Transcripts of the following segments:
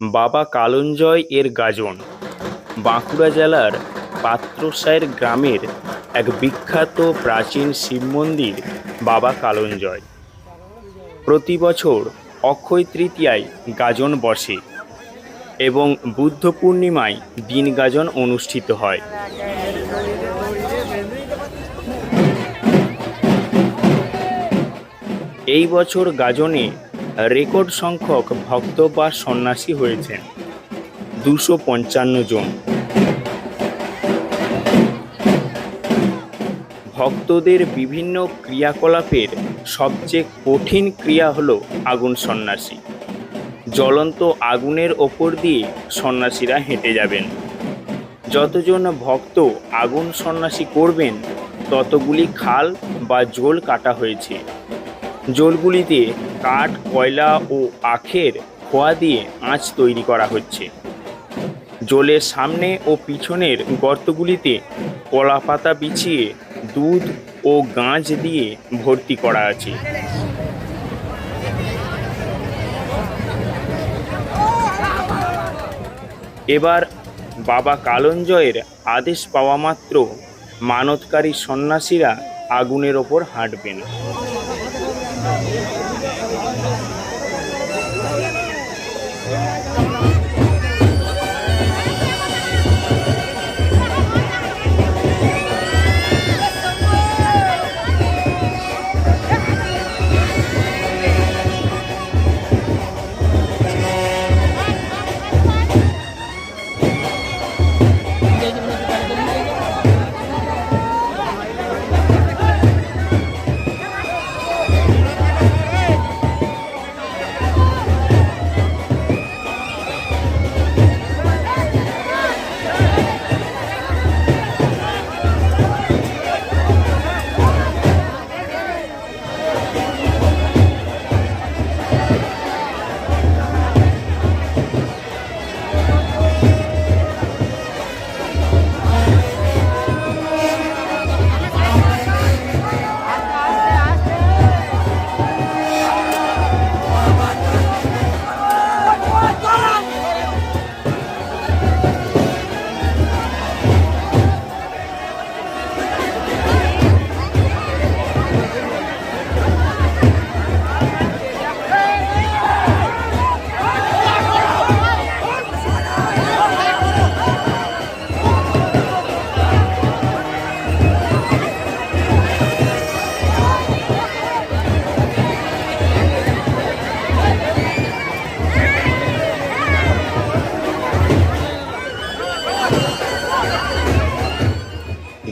বাবা কালঞ্জয় এর গাজন। বাঁকুড়া জেলার পাত্রসায়ের গ্রামের এক বিখ্যাত প্রাচীন শিব মন্দির বাবা কালঞ্জয়। প্রতি বছর অক্ষয় তৃতীয়ায় গাজন বসে এবং বুদ্ধ পূর্ণিমায় দিন গাজন অনুষ্ঠিত হয়। এই বছর গাজনে রেকর্ড সংখ্যক ভক্ত বা সন্ন্যাসী হয়েছেন। দুশো পঞ্চান্ন জন। ভক্তদের বিভিন্ন ক্রিয়াকলাপের সবচেয়ে কঠিন ক্রিয়া হলো আগুন সন্ন্যাসী। জ্বলন্ত আগুনের ওপর দিয়ে সন্ন্যাসীরা হেঁটে যাবেন। যতজন ভক্ত আগুন সন্ন্যাসী করবেন, ততগুলি খাল বা জোল কাটা হয়েছে। জোলগুলিতে কাঠ, কয়লা ও আখের খোয়া দিয়ে আঁচ তৈরি করা হচ্ছে। জলের সামনে ও পিছনের গর্তগুলিতে কলা পাতা বিছিয়ে দুধ ও গাঁজ দিয়ে ভর্তি করা আছে। এবার বাবা কালঞ্জয়ের আদেশ পাওয়া মাত্র মানতকারী সন্ন্যাসীরা আগুনের ওপর হাঁটবেন।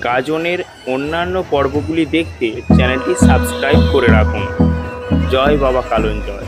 গাজনের অন্যান্য পর্বগুলি দেখতে চ্যানেলটি সাবস্ক্রাইব করে রাখুন। জয় বাবা কালঞ্জয়।